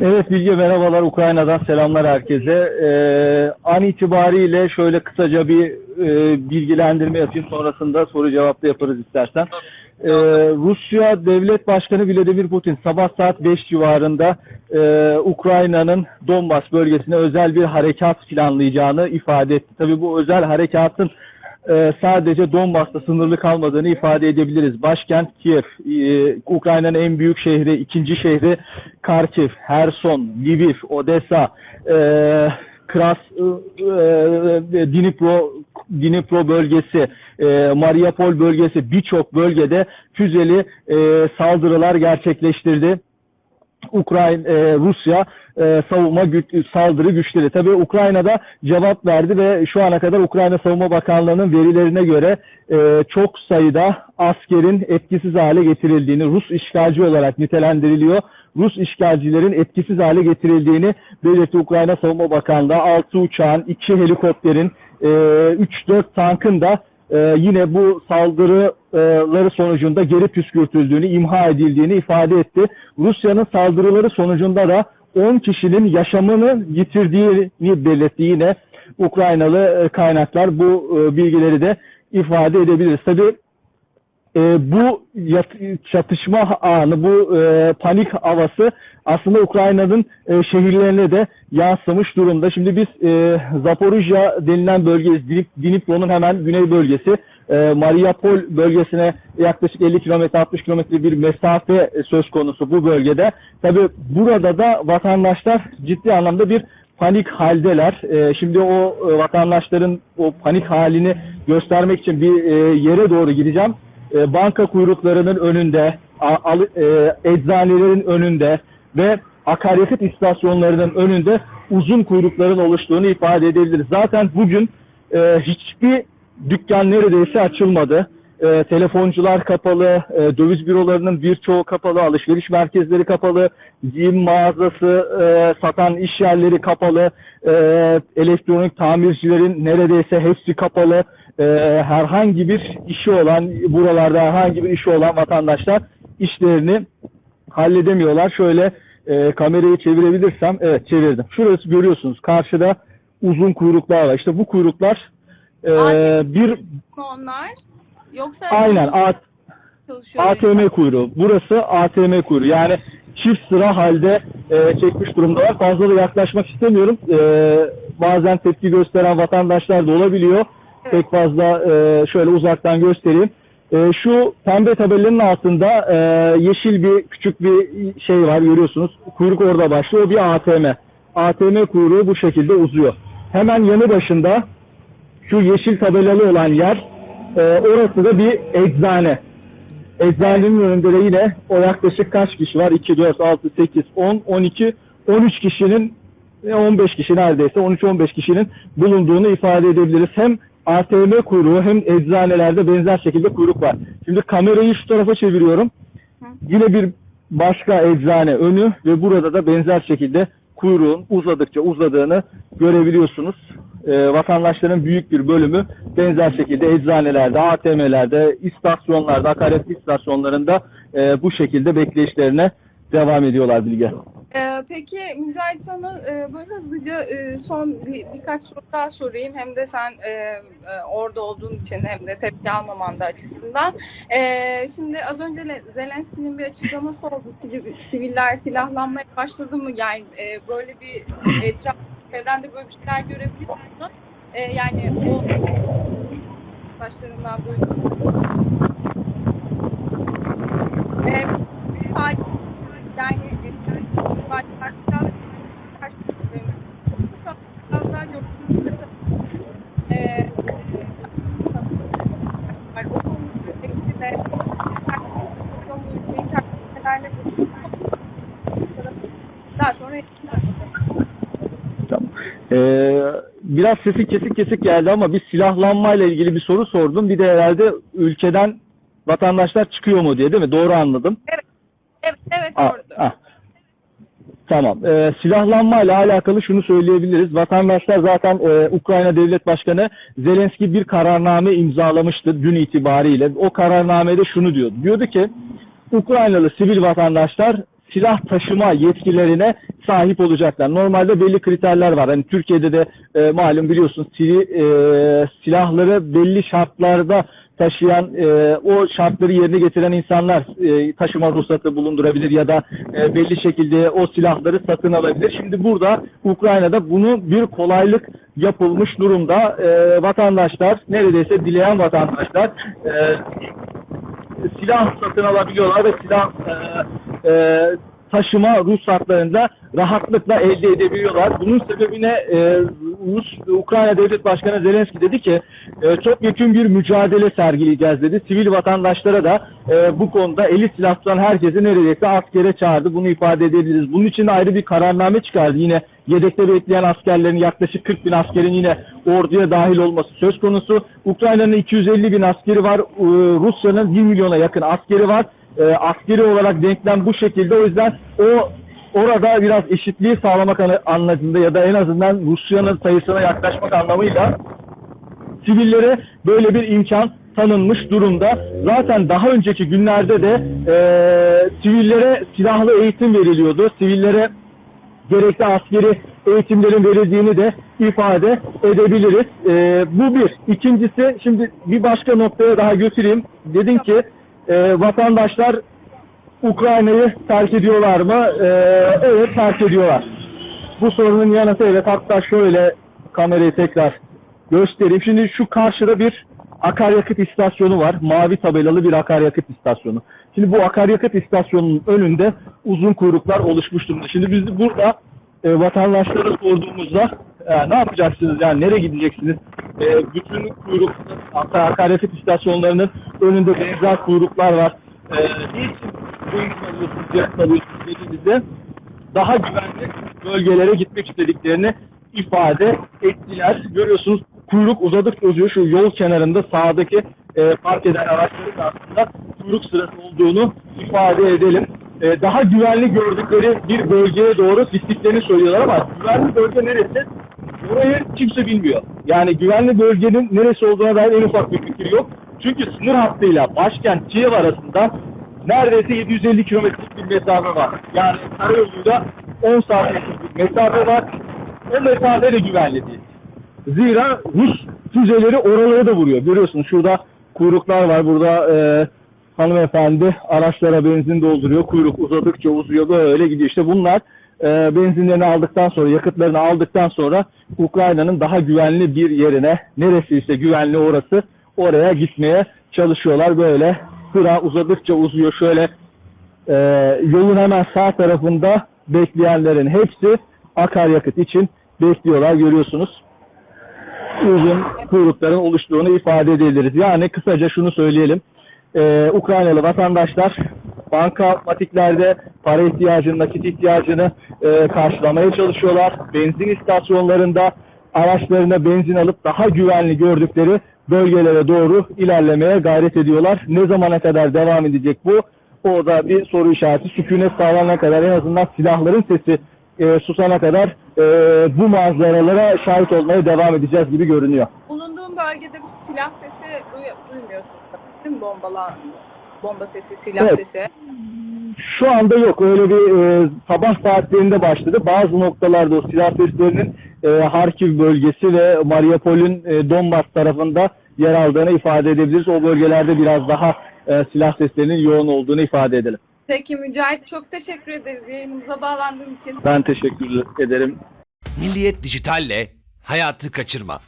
Evet Bilge merhabalar Ukrayna'dan selamlar herkese. Ee, an itibariyle şöyle kısaca bir e, bilgilendirme yapayım sonrasında soru cevap yaparız istersen. Ee, Rusya Devlet Başkanı Vladimir Putin sabah saat 5 civarında e, Ukrayna'nın Donbas bölgesine özel bir harekat planlayacağını ifade etti. Tabii bu özel harekatın e, sadece Donbas'ta sınırlı kalmadığını ifade edebiliriz. Başkent Kiev, e, Ukrayna'nın en büyük şehri, ikinci şehri Kharkiv, Herson, Lviv, Odessa, e, Kras, e, e, Dnipro, Dnipro bölgesi, e, Mariupol bölgesi birçok bölgede füzeli e, saldırılar gerçekleştirdi. Ukrayna, e, Rusya e, savunma güç, saldırı güçleri. Tabii Ukrayna'da cevap verdi ve şu ana kadar Ukrayna Savunma Bakanlığı'nın verilerine göre e, çok sayıda askerin etkisiz hale getirildiğini, Rus işgalci olarak nitelendiriliyor. Rus işgalcilerin etkisiz hale getirildiğini belirtti Ukrayna Savunma Bakanlığı. 6 uçağın, 2 helikopterin, e, 3-4 tankın da e, yine bu saldırıları sonucunda geri püskürtüldüğünü, imha edildiğini ifade etti. Rusya'nın saldırıları sonucunda da 10 kişinin yaşamını yitirdiğini belirtti yine Ukraynalı e, kaynaklar bu e, bilgileri de ifade edebiliriz. Tabii e, bu yat- çatışma anı, bu e, panik havası aslında Ukrayna'nın e, şehirlerine de yansımış durumda. Şimdi biz e, Zaporijya denilen bölgeyiz. Dnipro'nun hemen güney bölgesi. E, Mariupol bölgesine yaklaşık 50 kilometre 60 kilometre bir mesafe söz konusu bu bölgede. Tabi burada da vatandaşlar ciddi anlamda bir panik haldeler. E, şimdi o e, vatandaşların o panik halini göstermek için bir e, yere doğru gideceğim. E, banka kuyruklarının önünde, al- e, eczanelerin önünde ve akaryakıt istasyonlarının önünde uzun kuyrukların oluştuğunu ifade edebiliriz. Zaten bugün e, hiçbir dükkan neredeyse açılmadı. E, telefoncular kapalı, e, döviz bürolarının birçoğu kapalı, alışveriş merkezleri kapalı, giyim mağazası e, satan iş yerleri kapalı, e, elektronik tamircilerin neredeyse hepsi kapalı. E, herhangi bir işi olan, buralarda herhangi bir işi olan vatandaşlar işlerini halledemiyorlar. Şöyle e, kamerayı çevirebilirsem, evet çevirdim. Şurası görüyorsunuz, karşıda uzun kuyruklar var. İşte bu kuyruklar e, bir onlar? Yoksa aynen. ATM kuyruğu. Burası ATM kuyruğu. Yani çift sıra halde e, çekmiş durumdalar. Fazla da yaklaşmak istemiyorum. E, bazen tepki gösteren vatandaşlar da olabiliyor. Evet. Pek fazla e, şöyle uzaktan göstereyim. E, şu pembe tabelanın altında e, yeşil bir küçük bir şey var görüyorsunuz. Kuyruk orada başlıyor. O bir ATM. ATM kuyruğu bu şekilde uzuyor. Hemen yanı başında şu yeşil tabelalı olan yer e, orası da bir eczane. Eczanenin önünde de yine o yaklaşık kaç kişi var? 2, 4, 6, 8, 10, 12, 13 kişinin e, 15 kişi neredeyse 13-15 kişinin bulunduğunu ifade edebiliriz. Hem ATM kuyruğu hem eczanelerde benzer şekilde kuyruk var. Şimdi kamerayı şu tarafa çeviriyorum. Yine bir başka eczane önü ve burada da benzer şekilde kuyruğun uzadıkça uzadığını görebiliyorsunuz. Ee, vatandaşların büyük bir bölümü benzer şekilde eczanelerde, ATM'lerde, istasyonlarda, akaryakıt istasyonlarında e, bu şekilde bekleyişlerine devam ediyorlar Bilge. Ee, peki Mücahit sana e, böyle hızlıca e, son bir, birkaç soru daha sorayım. Hem de sen e, e, orada olduğun için hem de tepki almaman da açısından. E, şimdi az önce Le- Zelenski'nin bir açıklaması oldu. Sivil- Siviller silahlanmaya başladı mı? Yani e, böyle bir etraf çevrende böyle bir şeyler görebiliyor musun? E, yani o başlarından duydum. E, yani e, biraz daha gördüğümüzde e, var. o konuyla ilgili de bu ülkeyi takdirlerle daha sonra Tamam. Ee, biraz sesi kesik kesik geldi ama bir silahlanmayla ilgili bir soru sordum. Bir de herhalde ülkeden vatandaşlar çıkıyor mu diye değil mi? Doğru anladım. evet evet Ah, doğrudur. ah. Tamam. Ee, silahlanmayla alakalı şunu söyleyebiliriz. Vatandaşlar zaten e, Ukrayna Devlet Başkanı Zelenski bir kararname imzalamıştı dün itibariyle. O kararnamede şunu diyordu. Diyordu ki Ukraynalı sivil vatandaşlar silah taşıma yetkilerine sahip olacaklar. Normalde belli kriterler var. Hani Türkiye'de de e, malum biliyorsun sili, e, silahları belli şartlarda taşıyan, e, o şartları yerine getiren insanlar e, taşıma ruhsatı bulundurabilir ya da e, belli şekilde o silahları satın alabilir. Şimdi burada Ukrayna'da bunu bir kolaylık yapılmış durumda. E, vatandaşlar, neredeyse dileyen vatandaşlar e, silah satın alabiliyorlar ve silah e, e, taşıma ruhsatlarını da rahatlıkla elde edebiliyorlar. Bunun sebebine e, Rus Ukrayna Devlet Başkanı Zelenski dedi ki e, çok yakın bir mücadele sergileyeceğiz dedi. Sivil vatandaşlara da e, bu konuda eli silah herkesi neredeyse askere çağırdı. Bunu ifade edebiliriz. Bunun için de ayrı bir kararname çıkardı. Yine yedekte bekleyen askerlerin yaklaşık 40 bin askerin yine orduya dahil olması söz konusu. Ukrayna'nın 250 bin askeri var. Ee, Rusya'nın 1 milyona yakın askeri var. Ee, askeri olarak denklem bu şekilde. O yüzden o orada biraz eşitliği sağlamak anlamında ya da en azından Rusya'nın sayısına yaklaşmak anlamıyla sivillere böyle bir imkan tanınmış durumda. Zaten daha önceki günlerde de eee, sivillere silahlı eğitim veriliyordu. Sivillere gerekli askeri eğitimlerin verildiğini de ifade edebiliriz. Eee, bu bir. İkincisi şimdi bir başka noktaya daha götüreyim. Dedin ki eee, vatandaşlar Ukrayna'yı terk ediyorlar mı? Eee, evet terk ediyorlar. Bu sorunun yanıtı evet hatta şöyle kamerayı tekrar göstereyim. Şimdi şu karşıda bir akaryakıt istasyonu var. Mavi tabelalı bir akaryakıt istasyonu. Şimdi bu akaryakıt istasyonunun önünde uzun kuyruklar oluşmuş durumda. Şimdi biz burada e, vatandaşlara sorduğumuzda e, ne yapacaksınız yani nereye gideceksiniz? E, bütün kuyruk akaryakıt istasyonlarının önünde benzer kuyruklar var. E, niçin bu eğitim alıyorsunuz, yakıt alıyorsunuz dediğimizde daha güvenli bölgelere gitmek istediklerini ifade ettiler. Görüyorsunuz kuyruk uzadıkça uzuyor. Şu yol kenarında sağdaki e, park eden araçların aslında kuyruk sırası olduğunu ifade edelim. E, daha güvenli gördükleri bir bölgeye doğru gittiklerini söylüyorlar ama güvenli bölge neresi? Orayı kimse bilmiyor. Yani güvenli bölgenin neresi olduğuna dair en ufak bir fikir yok. Çünkü sınır hattıyla başkent Kiev arasında neredeyse 750 kilometrelik bir mesafe var. Yani karayoluyla 10 saatlik bir mesafe var. O mesafe de güvenli değil. Zira Rus füzeleri oralara da vuruyor. Görüyorsunuz şurada kuyruklar var. Burada e, hanımefendi araçlara benzin dolduruyor. Kuyruk uzadıkça uzuyor böyle gidiyor. İşte bunlar e, benzinlerini aldıktan sonra, yakıtlarını aldıktan sonra Ukrayna'nın daha güvenli bir yerine, neresi ise güvenli orası, oraya gitmeye çalışıyorlar. Böyle sıra uzadıkça uzuyor. Şöyle e, yolun hemen sağ tarafında bekleyenlerin hepsi akaryakıt için bekliyorlar görüyorsunuz. Uzun kuyrukların oluştuğunu ifade edebiliriz. Yani kısaca şunu söyleyelim. E, Ukraynalı vatandaşlar bankamatiklerde para ihtiyacını, nakit ihtiyacını e, karşılamaya çalışıyorlar. Benzin istasyonlarında araçlarına benzin alıp daha güvenli gördükleri bölgelere doğru ilerlemeye gayret ediyorlar. Ne zamana kadar devam edecek bu? O da bir soru işareti. Sükunet sağlanana kadar en azından silahların sesi e, susana kadar e, bu manzaralara şahit olmaya devam edeceğiz gibi görünüyor. Bulunduğun bölgede bir silah sesi duy- duymuyorsun. Değil mi? Bombalar, bomba sesi, silah Evet. sesi. Şu anda yok. Öyle bir e, sabah saatlerinde başladı. Bazı noktalarda o silah seslerinin e, Harkiv bölgesi ve Mariupol'ün e, Donbas tarafında yer aldığını ifade edebiliriz. O bölgelerde biraz daha e, silah seslerinin yoğun olduğunu ifade edelim. Peki Mücahit çok teşekkür ederiz yayınımıza bağlandığın için. Ben teşekkür ederim. Milliyet Dijital'le hayatı kaçırma.